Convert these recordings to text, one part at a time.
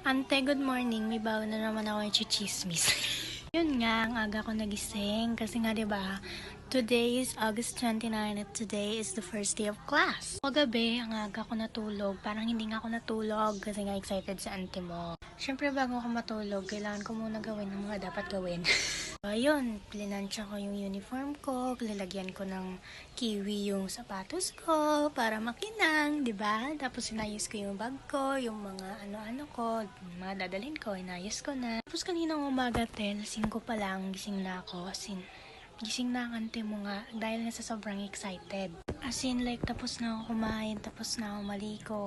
Ante, good morning. May bawa na naman ako yung chichismis. Yun nga, ang aga ko nagising. Kasi nga, di ba, today is August 29 at today is the first day of class. Kagabi, ang aga ko natulog. Parang hindi nga ako natulog kasi nga excited sa ante mo. Siyempre, bago ako matulog, kailangan ko muna gawin ang mga dapat gawin. Ayun, plinansya ko yung uniform ko, lalagyan ko ng kiwi yung sapatos ko para makinang, di ba? Tapos inayos ko yung bag ko, yung mga ano-ano ko, mga dadalhin ko, inayos ko na. Tapos kaninang umaga, tel, 5 pa lang, gising na ako. As gising na ang ante mo nga dahil nga sa sobrang excited. As in, like, tapos na ako kumain, tapos na ako maliko,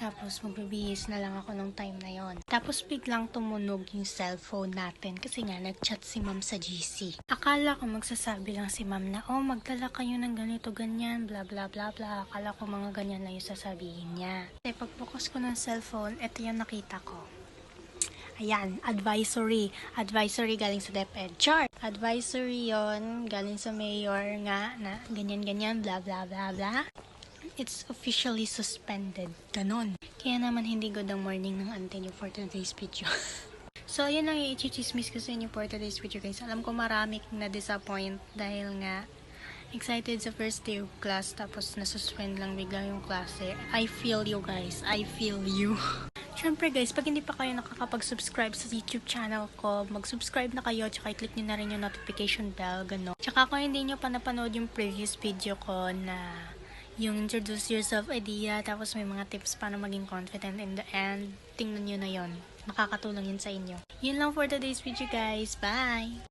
tapos magbibihis na lang ako nung time na yon. Tapos biglang tumunog yung cellphone natin kasi nga nag-chat si ma'am sa GC. Akala ko magsasabi lang si ma'am na, oh, magdala kayo ng ganito, ganyan, bla bla bla bla. Akala ko mga ganyan na yung sasabihin niya. Kasi pagbukas ko ng cellphone, ito yung nakita ko. Ayan, advisory. Advisory galing sa DepEd. Chart. Advisory yon galing sa mayor nga na ganyan-ganyan, bla bla bla bla. It's officially suspended. Ganon. Kaya naman hindi good ang morning ng ante niyo for today's video. so, yun lang yung i-chismis ko sa inyo for today's video guys. Alam ko marami na-disappoint dahil nga excited sa first day of class tapos nasuspend lang bigla yung klase. I feel you guys. I feel you. Siyempre guys, pag hindi pa kayo nakakapag-subscribe sa YouTube channel ko, mag-subscribe na kayo, tsaka i-click nyo na rin yung notification bell, gano'n. Tsaka kung hindi nyo pa napanood yung previous video ko na yung introduce yourself idea, tapos may mga tips paano maging confident in the end, tingnan nyo na yon Nakakatulong yun sa inyo. Yun lang for today's video guys. Bye!